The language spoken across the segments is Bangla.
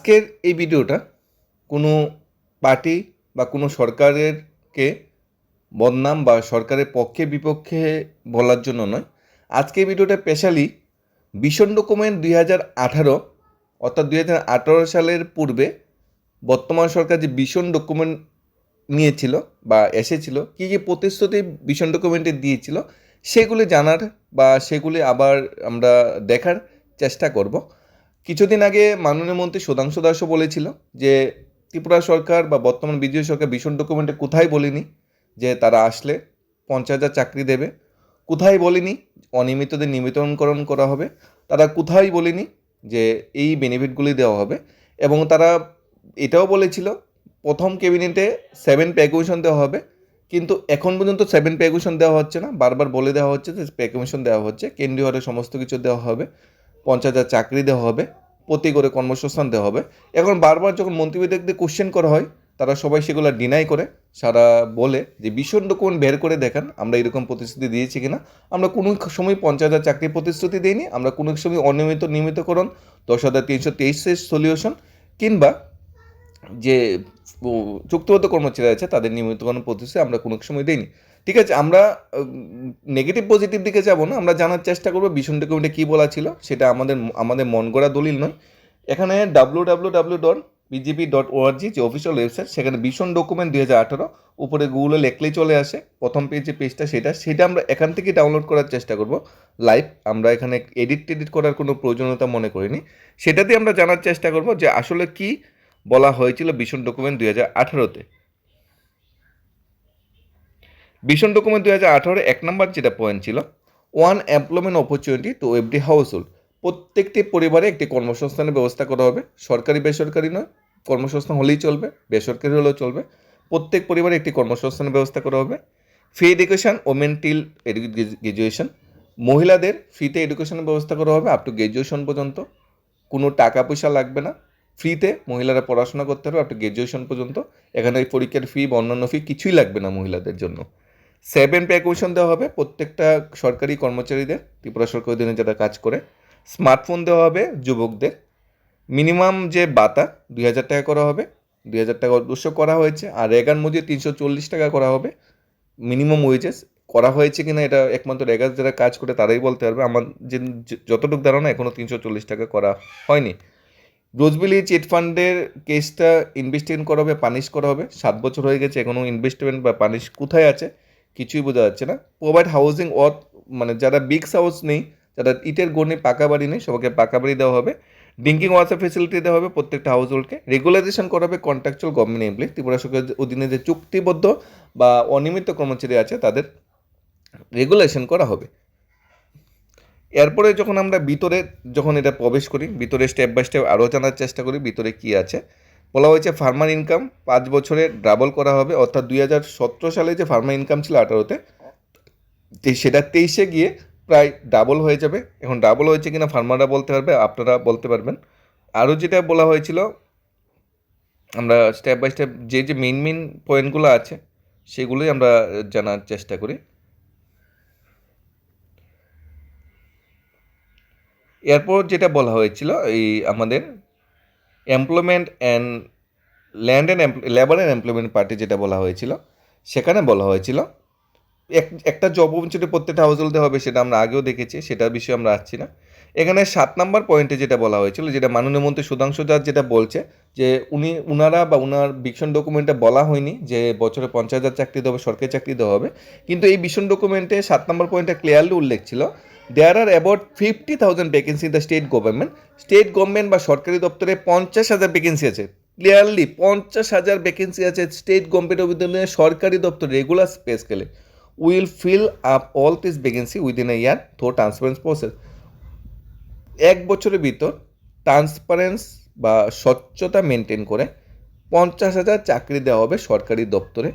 আজকের এই ভিডিওটা কোনো পার্টি বা কোনো সরকারেরকে বদনাম বা সরকারের পক্ষে বিপক্ষে বলার জন্য নয়। আজকে ভিডিওটা স্পেশালি ভীষণ ডকুমেন্ট দুই হাজার আঠারো অর্থাৎ দুই হাজার আঠারো সালের পূর্বে বর্তমান সরকার যে ভীষণ ডকুমেন্ট নিয়েছিল বা এসেছিল, কী কী প্রতিশ্রুতি ভীষণ ডকুমেন্টে দিয়েছিল, সেগুলি জানার বা সেগুলি আবার আমরা দেখার চেষ্টা করব। কিছুদিন আগে মাননীয় মন্ত্রী সুধাংশু দাসও বলেছিল যে ত্রিপুরা সরকার বা বর্তমান বিজেপি সরকার ভীষণ ডকুমেন্টে কোথায় বলিনি যে তারা আসলে পঞ্চাশ হাজার চাকরি দেবে, কোথায় বলিনি অনিয়মিতদের নিয়মিতকরণ করা হবে, তারা কোথায় বলেনি যে এই বেনিফিটগুলি দেওয়া হবে এবং তারা এটাও বলেছিল প্রথম ক্যাবিনেটে সেভেন পে কমিশন দেওয়া হবে, কিন্তু এখন পর্যন্ত সেভেন পে কমিশন দেওয়া হচ্ছে না, বারবার বলে দেওয়া হচ্ছে যে পে কমিশন দেওয়া হচ্ছে, কেন্দ্রীয় হারে সমস্ত কিছু দেওয়া হবে। পঞ্চাশ হাজার চাকরি দেওয়া হবে, প্রতি করে কর্মসংস্থান দেওয়া হবে। এখন বারবার যখন মন্ত্রীদের কোশ্চেন করা হয়, তারা সবাই সেগুলো ডিনাই করে, সারা বলে যে ভীষণ ডকুমেন্ট বের করে দেখান, আমরা এরকম প্রতিশ্রুতি দিয়েছি কিনা। আমরা কোনো সময় পঞ্চাশ হাজার চাকরির প্রতিশ্রুতি দিইনি, আমরা কোনো সময় অনিয়মিত নিয়মিতকরণ, দশ হাজার তিনশো তেইশের সলিউশন কিংবা যে চুক্তিবদ্ধ কর্মচারী আছে, তাদের নিয়মিতকরণ প্রতিশ্রুতি আমরা কোনো সময় দিইনি। ঠিক আছে, আমরা নেগেটিভ পজিটিভ দিকে যাব না, আমরা জানার চেষ্টা করব ভীষণ ডকুমেন্টে কী বলা ছিল, সেটা আমাদের আমাদের মন গড়া দলিল নয়। এখানে W W W dot BJP dot ORG যে অফিসিয়াল ওয়েবসাইট সেখানে ভীষণ ডকুমেন্ট দুই হাজার আঠারো, উপরে গুগলে লেখলেই চলে আসে, প্রথম পেজ পেজটা সেটা সেটা আমরা এখান থেকে ডাউনলোড করার চেষ্টা করব। লাইভ আমরা এখানে এডিট টেডিট করার কোনো প্রয়োজনীয়তা মনে করিনি। সেটাতে আমরা জানার চেষ্টা করব যে আসলে কি বলা হয়েছিল ভীষণ ডকুমেন্ট দুই হাজার আঠারোতে। ভীষণ ডকুমেন্ট দু হাজার আঠারো এক নম্বর যেটা পয়েন্ট ছিল one employment opportunity to every household প্রত্যেকটি পরিবারে একটি কর্মসংস্থানের ব্যবস্থা করা হবে, সরকারি, বেসরকারি নয়, কর্মসংস্থান হলেই চলবে, বেসরকারি হলেও চলবে। প্রত্যেক পরিবারে একটি কর্মসংস্থানের ব্যবস্থা করা হবে। Free education women till graduation মহিলাদের ফ্রিতে এডুকেশনের ব্যবস্থা করা হবে আপ টু গ্র্যাজুয়েশন পর্যন্ত। কোনো টাকা পয়সা লাগবে না। ফ্রিতে মহিলারা পড়াশোনা করতে হবে আপ টু গ্র্যাজুয়েশন পর্যন্ত। এখানে পরীক্ষার ফি বা অন্যান্য ফি কিছুই লাগবে না মহিলাদের জন্য। সেভেন পে কমিশন দেওয়া হবে প্রত্যেকটা সরকারি কর্মচারীদের, ত্রিপুরা সরকার অধীনে যারা কাজ করে। স্মার্টফোন দেওয়া হবে যুবকদের। মিনিমাম যে বাতা, দুই হাজার টাকা করা হবে। দুই হাজার টাকা অবশ্য করা হয়েছে। আর রেগার মজুরি তিনশো চল্লিশ টাকা করা হবে। মিনিমাম ওয়েজেস করা হয়েছে কিনা এটা একমাত্র রেগার যারা কাজ করে তারাই বলতে পারবে। আমার যে যতটুকু ধারণা এখনও তিনশো চল্লিশ টাকা করা হয়নি। রোজবিলি চিট ফান্ডের কেসটা ইনভেস্টিগেশন করা হবে, পানিশ করা হবে। সাত বছর হয়ে গেছে এখনও ইনভেস্টমেন্ট বা পানিশ কোথায় আছে? কিছুই বোঝা যাচ্ছে না। প্রোভাইড হাউজিং অথ মানে যারা বিগ হাউস নেই, যারা ইটের গড় নেই, পাকা বাড়ি নেই, সবাইকে পাকা বাড়ি দেওয়া হবে। ড্রিঙ্কিং ওয়াটার ফেসিলিটি দেওয়া হবে প্রত্যেকটা হাউস হোল্ডকে রেগুলাইজেশন করা হবে কন্ট্রাকচুয়াল গভর্নমেন্ট এমপ্লয়ি ত্রিপুরা সরকারের অধীনে যে চুক্তিবদ্ধ বা অনিয়মিত কর্মচারী আছে, তাদের রেগুলেশন করা হবে। এরপরে যখন আমরা ভিতরে যখন এটা প্রবেশ করি, ভিতরে স্টেপ বাই স্টেপ আরও জানার চেষ্টা করি, ভিতরে কী আছে বলা হয়েছে ফার্মার ইনকাম পাঁচ বছরে ডাবল করা হবে, অর্থাৎ দুই হাজার সতেরো সালে যে ফার্মার ইনকাম ছিল আঠারোতে সেটা তেইশে গিয়ে প্রায় ডাবল হয়ে যাবে। এখন ডাবল হয়েছে কিনা ফার্মাররা বলতে পারবে, আপনারা বলতে পারবেন। আরও যেটা বলা হয়েছিল, আমরা স্টেপ বাই স্টেপ যে যে মেন মেন পয়েন্টগুলো আছে, সেগুলোই আমরা জানার চেষ্টা করি। এরপর যেটা বলা হয়েছিল, এই আমাদের employment and land and labour and employment party যেটা বলা হয়েছিল, সেখানে বলা হয়েছিল, এক, একটা জব অপরচুনিটি প্রত্যেকটা হাউস হোল্ডে হবে সেটা আমরা আগেও দেখেছি, সেটার বিষয়ে আমরা আসছি না। এখানে সাত নম্বর পয়েন্টে যেটা বলা হয়েছিল, যেটা মাননীয় মন্ত্রী সুধাংশু দাস যেটা বলছে, যে উনি, উনারা বা উনার ভীষণ ডকুমেন্টে বলা হয়নি যে বছরে পঞ্চাশ হাজার চাকরি দেওয়া হবে, সরকারি চাকরি দেওয়া হবে। কিন্তু এই ভীষণ ডকুমেন্টে সাত নম্বর পয়েন্টে ক্লিয়ারলি উল্লেখ ছিল there are about fifty thousand vacancy in the state government state government বা সরকারি দপ্তরে পঞ্চাশ হাজার ভ্যাকেন্সি আছে। ক্লিয়ারলি পঞ্চাশ হাজার ভ্যাকেন্সি আছে স্টেট গভর্নমেন্ট অধীনে সরকারি দপ্তর রেগুলার স্পেস স্কেলে will fill up all this vacancy within a year through transparence process এক বছরের ভিতর ট্রান্সপারেন্স বা স্বচ্ছতা মেনটেন করে পঞ্চাশ হাজার চাকরি দেওয়া হবে সরকারি দপ্তরে।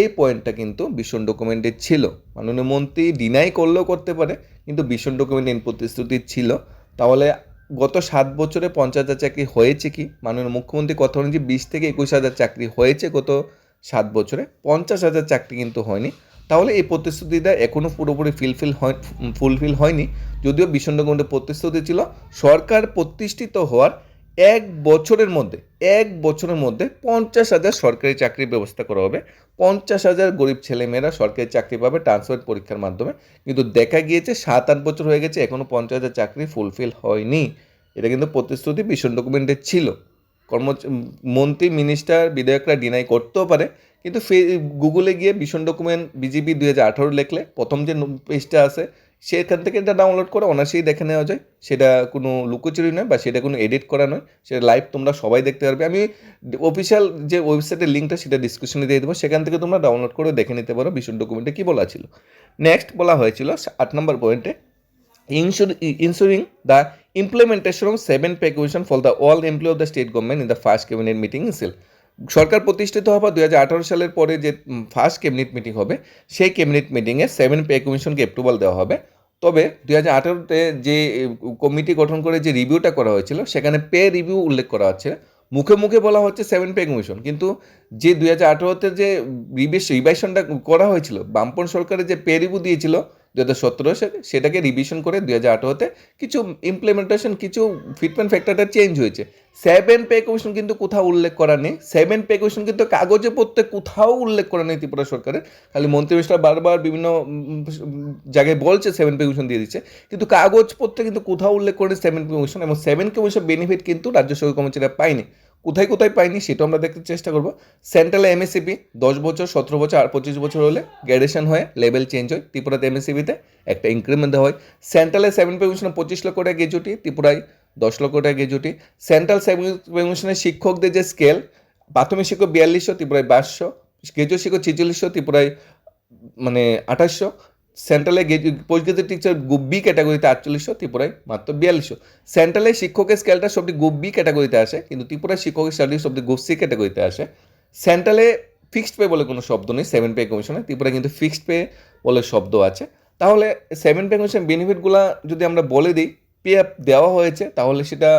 এই পয়েন্টটা কিন্তু ভীষণ ডকুমেন্টে ছিল। মাননীয় মন্ত্রী ডিনাই করলেও করতে পারে। কিন্তু ভীষণ রকমের প্রতিশ্রুতি ছিল। তাহলে গত সাত বছরে পঞ্চাশ হাজার চাকরি হয়েছে কি? মাননীয় মুখ্যমন্ত্রী কথা যে বিশ থেকে একুশ হাজার চাকরি হয়েছে গত সাত বছরে, পঞ্চাশ হাজার চাকরি কিন্তু হয়নি। তাহলে এই প্রতিশ্রুতিটা এখনও পুরোপুরি ফিলফিল হয় ফুলফিল হয়নি। যদিও ভীষণ ডকুমেন্টের প্রতিশ্রুতি ছিল, সরকার প্রতিষ্ঠিত হওয়ার এক বছরের মধ্যে, এক বছরের মধ্যে পঞ্চাশ হাজার সরকারি চাকরির ব্যবস্থা করা হবে। পঞ্চাশ হাজার গরিব ছেলেমেয়েরা সরকারি চাকরি পাবে ট্রান্সফার পরীক্ষার মাধ্যমে। কিন্তু দেখা গিয়েছে সাত, আট বছর হয়ে গেছে এখনও পঞ্চাশ হাজার চাকরি ফুলফিল হয়নি। এটা কিন্তু প্রতিশ্রুতি, ভীষণ ডকুমেন্টে ছিল। কর্ম মন্ত্রী মিনিস্টার বিধায়করা ডিনাই করতেও পারে। কিন্তু ফে গুগলে গিয়ে ভীষণ ডকুমেন্ট বিজেপি দুই হাজার আঠারো লেখলে প্রথম যে পেজটা আছে সেখান থেকে এটা ডাউনলোড করে অনায়াসেই দেখে নেওয়া যায়। সেটা কোনো লুকোচুরি নয় বা সেটা কোনো এডিট করা নয়। সেটা লাইভ তোমরা সবাই দেখতে পারবে। আমি অফিসিয়াল যে ওয়েবসাইটের লিঙ্কটা সেটা ডিসক্রিপশনে দিয়ে দেবো। সেখান থেকে তোমরা ডাউনলোড করে দেখে নিতে পারো ভীষণ ডকুমেন্টে কী বলা ছিল। নেক্সট বলা হয়েছিল আট নম্বর পয়েন্টে insur- ensuring the implementation of pay commission for the all employee of the state government in the first cabinet in seal সরকার প্রতিষ্ঠিত হওয়ার আঠারো সালের পরে যে ফার্স্ট ক্যাবিনেট মিটিং হবে, সেই ক্যাবিনেট মিটিংয়ে সেভেন পে কমিশনকে অ্যাপ্রুভাল দেওয়া হবে। তবে দুই হাজার আঠারোতে যে কমিটি গঠন করে যে রিভিউটা করা হয়েছিল, সেখানে পে রিভিউ উল্লেখ করা হচ্ছে মুখে মুখে বলা হচ্ছে সেভেন পে কমিশন কিন্তু যে দুই হাজার আঠারোতে যে রিভিশ রিভাইশনটা করা হয়েছিল বামপন সরকারের যে পে রিভিউ দিয়েছিল দু হাজার সতেরো সেটাকে রিভিশন করে দুই হাজার আঠারোতে কিছু ইমপ্লিমেন্টেশন কিছু ফিটমেন্ট ফ্যাক্টরটা চেঞ্জ হয়েছে। সেভেন পে কমিশন কিন্তু কোথাও উল্লেখ করা নেই। সেভেন পে কমিশন কিন্তু কাগজে পড়তে কোথাও উল্লেখ করা নেই ত্রিপুরা সরকারের। খালি মন্ত্রী মিনিস্টার বারবার বিভিন্ন জায়গায় বলছে সেভেন পে কমিশন দিয়ে দিচ্ছে। কিন্তু কাগজপত্রে কিন্তু কোথাও উল্লেখ করে সেভেন পে কমিশন এবং সেভেন কমিশন বেনিফিট কিন্তু রাজ্য সরকার কর্মচারীরা পায়নি। কোথায় কোথায় পাইনি সেটাও আমরা দেখতে চেষ্টা করব। সেন্ট্রালে এমএসসিপি দশ বছর, সতেরো বছর আর পঁচিশ বছর হলে গ্র্যাজুয়েশন হয়ে লেভেল চেঞ্জ হয় ত্রিপুরাতে এমএসসিপিতে একটা ইনক্রিমেন্ট হয়। সেন্ট্রালে সেভেন পেমিশনে পঁচিশ লক্ষ টাকা গেজুটি, ত্রিপুরায় দশ লক্ষ টাকা গেজুটি। সেন্ট্রাল সেভেন পেমিশনের শিক্ষকদের যে স্কেল প্রাথমিক শিক্ষক বিয়াল্লিশশো, ত্রিপুরায় বাইশশো গ্রেজুয়েট শিক্ষক ছেচল্লিশশো, ত্রিপুরায় মানে আঠাশশো সেন্ট্রালে গ্রাজুয়েট টিচার গ্রুপ বি ক্যাটাগরিতে আটচল্লিশশো, ত্রিপুরায় মাত্র বিয়াল্লিশশো। সেন্ট্রালে শিক্ষকের স্কেলটা সবটি গ্রুপ বি ক্যাটাগরিতে আসে, কিন্তু ত্রিপুরায় শিক্ষকের স্যালারি সবটি গ্রুপ সি ক্যাটাগরিতে আসে। সেন্ট্রালে ফিক্সড পে বলে কোনো শব্দ নেই সেভেন পে কমিশনে ত্রিপুরায় কিন্তু ফিক্সড পে বলে শব্দ আছে। তাহলে সেভেন পে কমিশন বেনিফিটগুলো যদি আমরা বলে দিই পে দেওয়া হয়েছে, তাহলে সেটা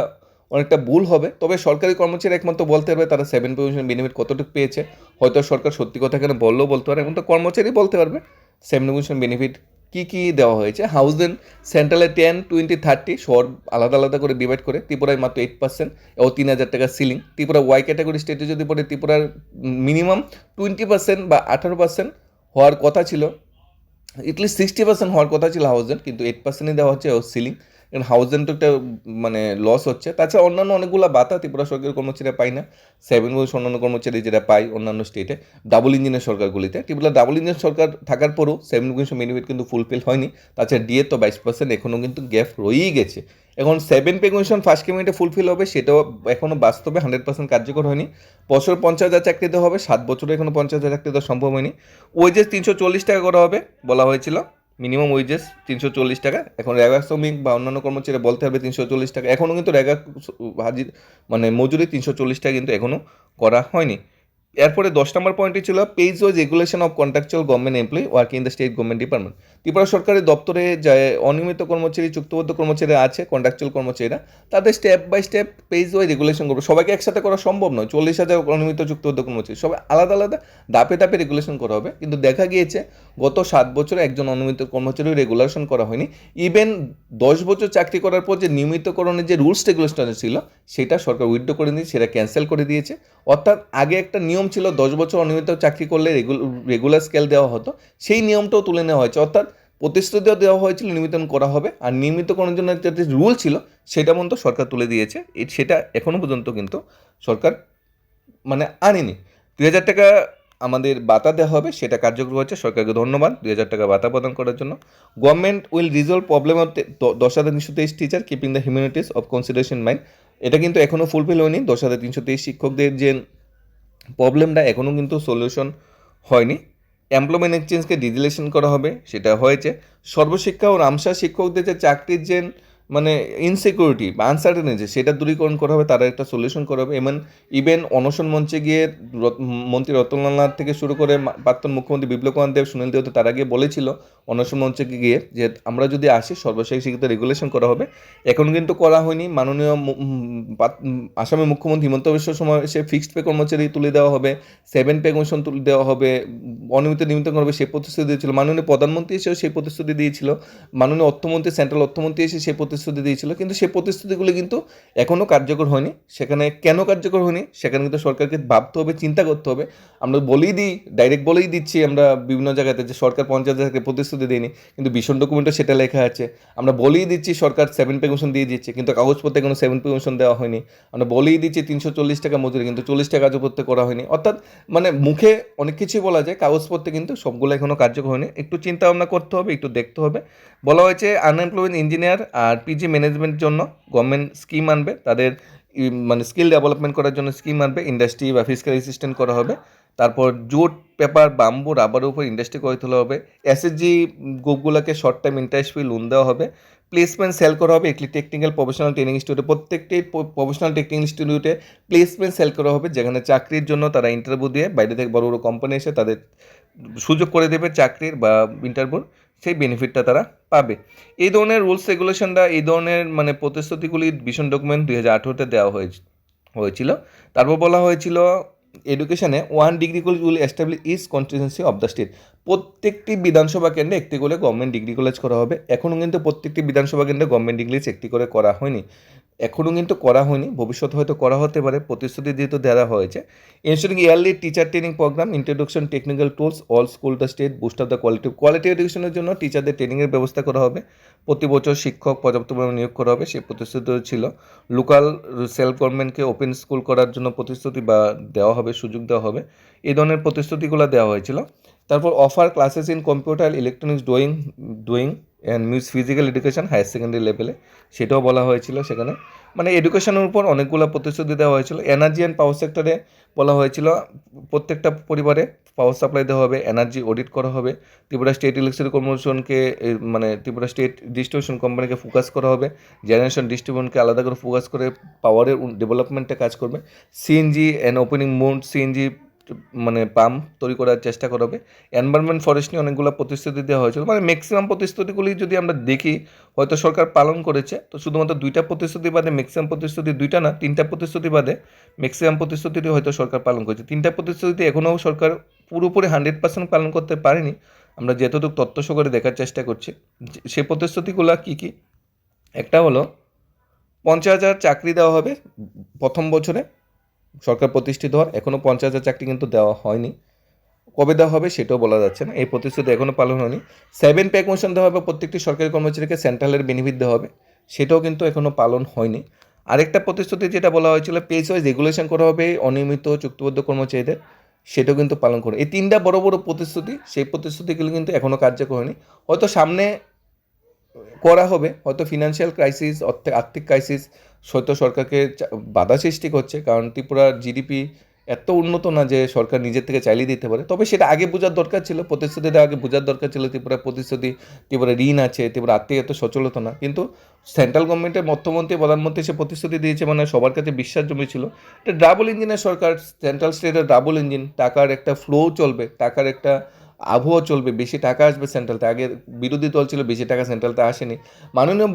অনেকটা ভুল হবে। তবে সরকারি কর্মচারী একমাত্র বলতে পারবে, তারা সেভেন পে কমিশন বেনিফিট কতটুকু পেয়েছে। হয়তো সরকার সত্যি কথা এখানে বললেও বলতে পারে এবং তো কর্মচারী বলতে পারবে। সেভেন বেনিফিট কী কী দেওয়া হয়েছে? হাউস দেন সেন্ট্রালে টেন টোয়েন্টি থার্টি শহর আলাদা আলাদা করে ডিভাইড করে, ত্রিপুরায় মাত্র এইট পার্সেন্ট ও তিন হাজার টাকা সিলিং ত্রিপুরা ওয়াই ক্যাটাগরি স্টেটে যদি পড়ে, ত্রিপুরার মিনিমাম টোয়েন্টি পার্সেন্ট বা আঠারো পার্সেন্ট হওয়ার কথা ছিল। ইটলিস্ট সিক্সটি পার্সেন্ট হওয়ার কথা ছিল হাউস দেন কিন্তু এইট পার্সেন্টই দেওয়া হচ্ছে ও সিলিং কারণ একটা মানে লস হচ্ছে। তাছাড়া অন্যান্য অনেকগুলো বাতা ত্রিপুরা সরকারি কর্মচারীরা পায় না। সেভেন বয়স অন্যান্য কর্মচারী যেটা পায় অন্যান্য স্টেটে ডাবল ইঞ্জিনের সরকারগুলিতে। ত্রিপুরা ডাবল ইঞ্জিন সরকার থাকার পরও সেভেন কমিশন বেনিফিট কিন্তু ফুলফিল হয়নি। তাছাড়া ডিএ তো বাইশ পার্সেন্ট এখনও কিন্তু গ্যাপ রয়েই গেছে। এখন সেভেন পে কমিশন ফার্স্ট কেমিটে ফুলফিল হবে, সেটাও এখনও বাস্তবে হান্ড্রেড পার্সেন্ট কার্যকর হয়নি। বছর পঞ্চাশ হাজার চাকরি দেওয়া হবে, সাত বছরে এখনও পঞ্চাশ হাজার চাকরি দেওয়া সম্ভব হয়নি। ওই যে তিনশো চল্লিশ টাকা করা হবে, বলা হয়েছিল। মিনিমাম ওয়েজেস তিনশো চল্লিশ টাকা। এখন রেগা শ্রমিক বা অন্যান্য কর্মচারীরা বলতে হবে তিনশো চল্লিশ টাকা। এখনও কিন্তু রেগা হাজির মানে মজুরি তিনশো চল্লিশ টাকা কিন্তু এখনও করা হয়নি। এরপরে দশ নম্বর পয়েন্টটি ছিল phase wise regulation of contractual government employee working in the state government department Tripura সরকারের দপ্তরে যে অনিয়মিত কর্মচারী, চুক্তিবদ্ধ কর্মচারী আছে কন্ট্রাকচুয়াল কর্মচারীরা, তাদের step by step phase wise regulation করবে। সবাইকে একসাথে করা সম্ভব নয়। চল্লিশ হাজার অনিয়মিত চুক্তিবদ্ধ কর্মচারী। সবাই আলাদা আলাদা ধাপে ধাপে রেগুলেশন করা হবে। কিন্তু দেখা গিয়েছে, গত সাত বছরে একজন অনিয়মিত কর্মচারী রেগুলেশন করা হয়নি। ইভেন দশ বছর চাকরি করার পর যে নিয়মিতকরণের যে রুলস রেগুলেশন ছিল, সেটা সরকার উইথড্র করে দিয়েছে সেটা ক্যান্সেল করে দিয়েছে। অর্থাৎ আগে একটা নিয়ম ছিল, দশ বছর অনিয়মিত চাকরি করলে রেগুলার স্কেল দেওয়া হতো। সেই নিয়মটাও তুলে নেওয়া হয়েছে। অর্থাৎ প্রতিশ্রুতিও দেওয়া হয়েছিল নিয়মিতন করা হবে। আর নিয়মিতকরণের জন্য যে রুল ছিল, সেটা পর্যন্ত সরকার তুলে দিয়েছে। সেটা এখনও পর্যন্ত কিন্তু সরকার মানে আনেনি। দুই হাজার টাকা আমাদের বাতা দেওয়া হবে, সেটা কার্যকর হচ্ছে সরকারকে ধন্যবাদ। দুই হাজার টাকা বাতা প্রদান করার জন্য। Government will resolve problem of দশ হাজার তিনশো তেইশ teacher keeping the humanities of consideration mind এটা কিন্তু এখনও ফুলফিল হয়নি। দশ হাজার তিনশো তেইশ শিক্ষকদের যে প্রবলেমটা এখনও কিন্তু সলিউশন হয়নি। এমপ্লয়মেন্ট এক্সচেঞ্জকে ডিজিলেশন করা হবে সেটা হয়েছে। সর্বশিক্ষা ও রামসা শিক্ষকদের যে চাকরির যে মানে ইনসিকিউরিটি বা আনসার্টেনিটি সেটা দূরীকরণ করা হবে, তারা একটা সলিউশন করা হবে। এমন ইভেন অনশন মঞ্চে গিয়ে মন্ত্রী রতনলাল নাথ থেকে শুরু করে প্রাক্তন মুখ্যমন্ত্রী বিপ্লব কুমার দেব, সুনীল দেব তারা গিয়ে বলেছিল অনশন মঞ্চে গিয়ে যে আমরা যদি আসি, সর্বশেষ শিক্ষিত রেগুলেশন করা হবে। এখন কিন্তু করা হয়নি। মাননীয় আসামের মুখ্যমন্ত্রী হিমন্ত বিশ্ব সময় সে ফিক্সড পে কর্মচারী তুলে দেওয়া হবে সেভেন পে কমিশন তুলে দেওয়া হবে, অনিয়মিত নিয়মিত হবে, সেই প্রতিশ্রুতি দিয়েছিল। মাননীয় প্রধানমন্ত্রী এসেও সেই প্রতিশ্রুতি দিয়েছিল। মাননীয় অর্থমন্ত্রী সেন্ট্রাল অর্থমন্ত্রী এসে সেই প্রতিশ্রুতি প্রতিশ্রুতি দিয়েছিল, কিন্তু সেই প্রতিশ্রুতিগুলো কিন্তু এখনও কার্যকর হয়নি। সেখানে কেন কার্যকর হয়নি, সেখানে কিন্তু সরকারকে ভাবতে হবে, চিন্তা করতে হবে। আমরা বলেই দিই ডাইরেক্ট বলেই দিচ্ছি আমরা বিভিন্ন জায়গাতে যে সরকার পঞ্চায়েত থেকে প্রতিশ্রুতি দিইনি কিন্তু ভীষণ ডকুমেন্টে সেটা লেখা আছে। আমরা বলেই দিচ্ছি সরকার সেভেন পেনশন দিয়ে দিচ্ছে, কিন্তু কাগজপত্রে কোনো সেভেন পেনশন দেওয়া হয়নি। আমরা বলেই দিচ্ছি তিনশো চল্লিশ টাকা মজুরি, কিন্তু চল্লিশ টাকা কাগজপত্রে করা হয়নি। অর্থাৎ মানে মুখে অনেক কিছুই বলা যায়, কাগজপত্রে কিন্তু সবগুলো এখনও কার্যকর হয়নি। একটু চিন্তা ভাবনা করতে হবে, একটু দেখতে হবে। বলা হয়েছে আনএমপ্লয়েড ইঞ্জিনিয়ার আর পিজি ম্যানেজমেন্টের জন্য গভর্নমেন্ট স্কিম আনবে, তাদের মানে স্কিল ডেভেলপমেন্ট করার জন্য স্কিম আনবে ইন্ডাস্ট্রি বা ফিজিক্যাল অ্যাসিস্ট্যান্ট করা হবে, তারপর জুট পেপার বাম্বু রাবারের উপর ইন্ডাস্ট্রি করে তোলা হবে SSG গ্রুপগুলোকে short time interest free loan দেওয়া হবে প্লেসমেন্ট সেল করা হবে একটি টেকনিক্যাল প্রফেশনাল ট্রেনিং ইনস্টিটিউটে প্রত্যেকটি প্রফেশনাল ট্রেনিং ইনস্টিটিউটে প্লেসমেন্ট সেল করা হবে, যেখানে চাকরির জন্য তারা ইন্টারভিউ দিয়ে বাইরে থেকে বড় বড় কোম্পানি এসে তাদের সুযোগ করে দেবে চাকরির বা ইন্টারভিউর সেই বেনিফিটটা তারা পাবে। এই ধরনের রুলস রেগুলেশনটা এই ধরনের মানে প্রতিশ্রুতিগুলি ভীষণ ডকুমেন্ট দুই হাজার আঠেরোতে দেওয়া হয়েছে, হয়েছিল। তারপর বলা হয়েছিল এডুকেশনে one degree college will establish each constituency of the state প্রত্যেকটি বিধানসভা কেন্দ্রে একটি করে গভর্নমেন্ট ডিগ্রি কলেজ করা হবে। এখনও কিন্তু প্রত্যেকটি বিধানসভা কেন্দ্রে গভর্নমেন্ট ডিগ্রি কলেজ একটি করে করা হয়নি। এখনও কিন্তু করা হয়নি, ভবিষ্যতে হয়তো করা হতে পারে, প্রতিশ্রুতি যেহেতু দেওয়া হয়েছে। Including yearly teacher training programme introduction technical tools all school the state boost of the quality quality এডুকেশনের জন্য টিচারদের ট্রেনিংয়ের ব্যবস্থা করা হবে। প্রতি বছর শিক্ষক, পর্যাপ্ত পরিমাণে নিয়োগ করা হবে সেই প্রতিশ্রুতি ছিল। লোকাল সেলফ গভর্নমেন্টকে ওপেন স্কুল করার জন্য প্রতিশ্রুতি বা দেওয়া হবে, সুযোগ দেওয়া হবে। এই ধরনের প্রতিশ্রুতিগুলো দেওয়া হয়েছিল। তারপর offer classes in computer electronics doing doing and music physical education higher secondary লেভেলে সেটাও বলা হয়েছিল সেখানে। মানে এডুকেশনের উপর অনেকগুলো প্রতিশ্রুতি দেওয়া হয়েছিল। এনার্জি অ্যান্ড পাওয়ার সেক্টরে বলা হয়েছিল, প্রত্যেকটা পরিবারে পাওয়ার সাপ্লাই দেওয়া হবে এনার্জি অডিট করা হবে, ত্রিপুরা স্টেট ইলেকট্রিক কর্পোরেশনকে মানে ত্রিপুরা স্টেট ডিস্ট্রিবিউশন কোম্পানিকে ফোকাস করা হবে জেনারেশন ডিস্ট্রিবিউশনকে আলাদা করে ফোকাস করে পাওয়ারের ডেভেলপমেন্টে কাজ করবে। CNG and opening mode CNG মানে পাম্প তৈরি করার চেষ্টা করা হবে এনভায়রনমেন্ট ফরেস্ট নিয়ে অনেকগুলো প্রতিশ্রুতি দেওয়া হয়েছিল। মানে ম্যাক্সিমাম প্রতিশ্রুতিগুলি যদি আমরা দেখি, হয়তো সরকার পালন করেছে, তো শুধুমাত্র দুইটা প্রতিশ্রুতি বাদে ম্যাক্সিমাম প্রতিশ্রুতি দুইটা না, তিনটা প্রতিশ্রুতি বাদে ম্যাক্সিমাম প্রতিশ্রুতিটি হয়তো সরকার পালন করেছে। তিনটা প্রতিশ্রুতি এখনও সরকার পুরোপুরি হান্ড্রেড পার্সেন্ট পালন করতে পারেনি। আমরা যেতটুকু তথ্য সহকারে দেখার চেষ্টা করছি সে প্রতিশ্রুতিগুলো কী কী? একটা হলো, পঞ্চাশ হাজার চাকরি দেওয়া হবে প্রথম বছরে। সরকার প্রতিষ্ঠিত হওয়ার এখনও পঞ্চাশ হাজার চাকরি কিন্তু দেওয়া হয়নি। কবে দেওয়া হবে সেটাও বলা যাচ্ছে না, এই প্রতিশ্রুতি এখনও পালন হয়নি। সেভেন পে কমিশন দেওয়া হবে, প্রত্যেকটি সরকারি কর্মচারীকে সেন্ট্রালের বেনিফিট দেওয়া হবে, সেটাও কিন্তু এখনও পালন হয়নি। আরেকটা প্রতিশ্রুতি যেটা বলা হয়েছিল পেজ ওয়াইজ রেগুলেশন করা হবে অনিয়মিত চুক্তিবদ্ধ কর্মচারীদের, সেটাও কিন্তু পালন করে। এই তিনটা বড় বড় প্রতিশ্রুতি, সেই প্রতিশ্রুতিগুলো কিন্তু এখনও কার্যকর হয়নি। হয়তো সামনে করা হবে, হয়তো ফিনান্সিয়াল ক্রাইসিস অর্থে আর্থিক ক্রাইসিস হয়তো সরকারকে বাধা সৃষ্টি করছে, কারণ ত্রিপুরার জিডিপি এত উন্নত না যে সরকার নিজের থেকে চালিয়ে দিতে পারে। তবে সেটা আগে বোঝার দরকার ছিল, প্রতিশ্রুতিটা আগে বোঝার দরকার ছিল ত্রিপুরা প্রতিশ্রুতি ত্রিপুরা ঋণ আছে ত্রিপুরা আর্থিক এত সচলতা না। কিন্তু সেন্ট্রাল গভর্নমেন্টের অর্থমন্ত্রী প্রধানমন্ত্রী সে প্রতিশ্রুতি দিয়েছে মানে সবার কাছে বিশ্বাস জমেছিল এটা ডাবল ইঞ্জিনের সরকার, সেন্ট্রাল স্টেটের ডাবল ইঞ্জিন টাকার একটা ফ্লো চলবে, টাকার একটা আবহাওয়া চলবে, বেশি টাকা আসবে সেন্ট্রালতে। আগে বিরোধী দল ছিল, বেশি টাকা সেন্ট্রালতে আসেনি। মাননীয়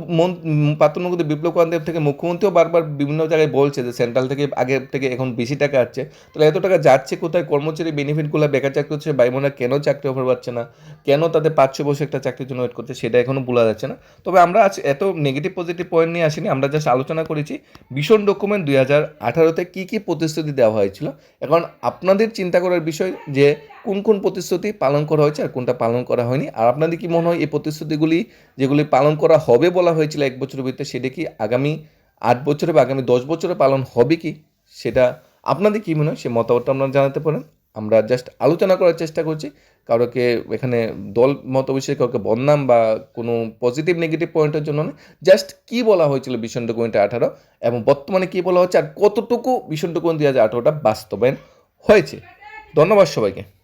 পাত্রমুখী বিপ্লব কুমার দেব থেকে মুখ্যমন্ত্রীও বারবার বিভিন্ন জায়গায় বলছে যে সেন্ট্রাল থেকে আগে থেকে এখন বেশি টাকা আসছে। তাহলে এত টাকা যাচ্ছে কোথায়? কর্মচারী বেনিফিটগুলো বেকার চাকরি হচ্ছে বোনেরা কেন চাকরি অফার পাচ্ছে না? কেন তাদের পাঁচশো বসে একটা চাকরির জন্য ওয়েট করছে, সেটা এখনও বোঝা যাচ্ছে না। তবে আমরা আজ এত নেগেটিভ পজিটিভ পয়েন্ট নিয়ে আসিনি, আমরা জাস্ট আলোচনা করেছি ভীষণ ডকুমেন্ট দুই হাজার আঠারোতে কী কী প্রতিশ্রুতি দেওয়া হয়েছিল। এখন আপনাদের চিন্তা করার বিষয় যে কোন কোন প্রতিশ্রুতি পালন করা হয়েছে আর কোনটা পালন করা হয়নি? আর আপনাদের কি মনে হয় এই প্রতিশ্রুতিগুলি যেগুলি পালন করা হবে বলা হয়েছিল এক বছরের ভিতরে, সেটা কি আগামী আট বছরে বা আগামী দশ বছরে পালন হবে কি? সেটা আপনাদের কি মনে হয়? সে মতামতটা আপনারা জানাতে পারেন। আমরা জাস্ট আলোচনা করার চেষ্টা করছি। কারোকে এখানে দল, মত বিষয়ে কাউকে বদনাম বা কোনো পজিটিভ নেগেটিভ পয়েন্টের জন্য নয়। জাস্ট কী বলা হয়েছিল ভীষণ ডকুমেন্টে আঠারো এবং বর্তমানে কী বলা হচ্ছে আর কতটুকু ভীষণ ডকুমেন্ট দুই হাজার আঠারোটা বাস্তবায়ন হয়েছে? ধন্যবাদ সবাইকে।